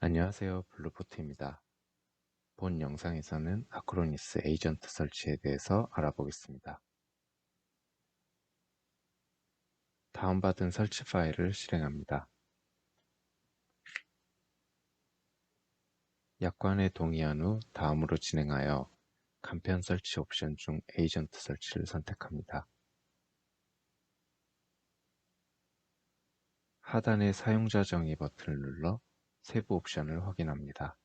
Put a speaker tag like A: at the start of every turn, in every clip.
A: 안녕하세요 블루포트입니다. 본 영상에서는 아크로니스 에이전트 설치에 대해서 알아보겠습니다. 다운받은 설치 파일을 실행합니다. 약관에 동의한 후 다음으로 진행하여 간편 설치 옵션 중 에이전트 설치를 선택합니다. 하단의 사용자 정의 버튼을 눌러 세부 옵션을 확인합니다.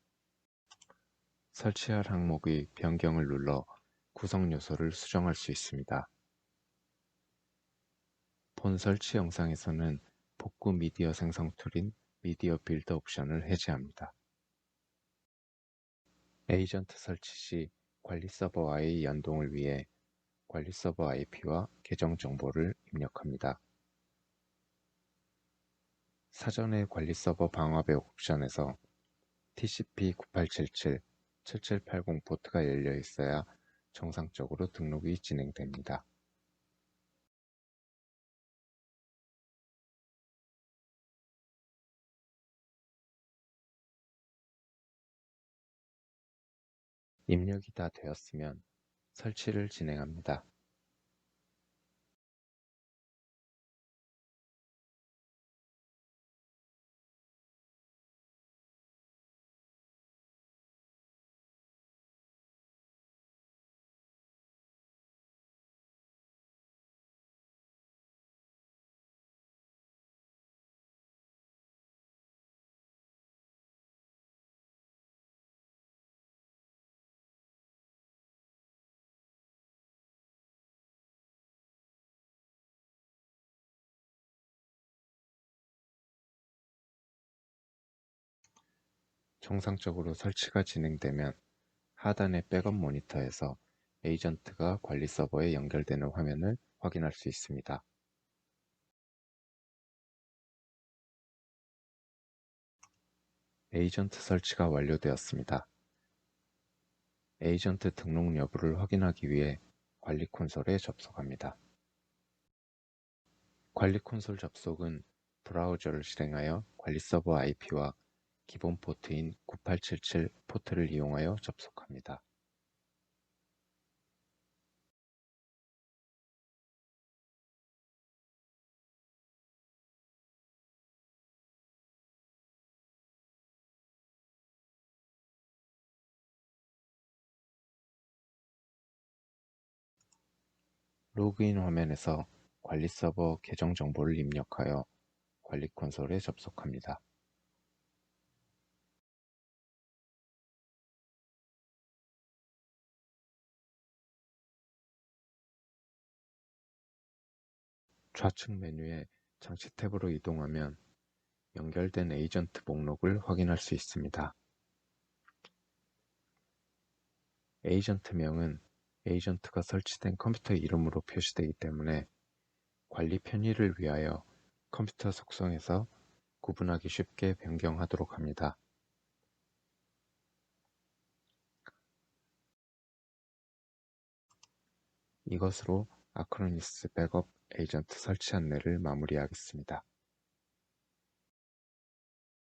A: 설치할 항목의 변경을 눌러 구성 요소를 수정할 수 있습니다. 본 설치 영상에서는 복구 미디어 생성 툴인 미디어 빌더 옵션을 해제합니다. 에이전트 설치 시 관리 서버와의 연동을 위해 관리 서버 IP와 계정 정보를 입력합니다. 사전에 관리 서버 방화배 옵션에서 TCP9877 7780 포트가 열려 있어야 정상적으로 등록이 진행됩니다. 입력이 다 되었으면 설치를 진행합니다. 정상적으로 설치가 진행되면 하단의 백업 모니터에서 에이전트가 관리 서버에 연결되는 화면을 확인할 수 있습니다. 에이전트 설치가 완료되었습니다. 에이전트 등록 여부를 확인하기 위해 관리 콘솔에 접속합니다. 관리 콘솔 접속은 브라우저를 실행하여 관리 서버 IP와 기본 포트인 9877 포트를 이용하여 접속합니다. 로그인 화면에서 관리 서버 계정 정보를 입력하여 관리 콘솔에 접속합니다. 좌측 메뉴에 장치 탭으로 이동하면 연결된 에이전트 목록을 확인할 수 있습니다. 에이전트명은 에이전트가 설치된 컴퓨터 이름으로 표시되기 때문에 관리 편의를 위하여 컴퓨터 속성에서 구분하기 쉽게 변경하도록 합니다. 이것으로 아크로니스 백업 에이전트 설치 안내를 마무리하겠습니다.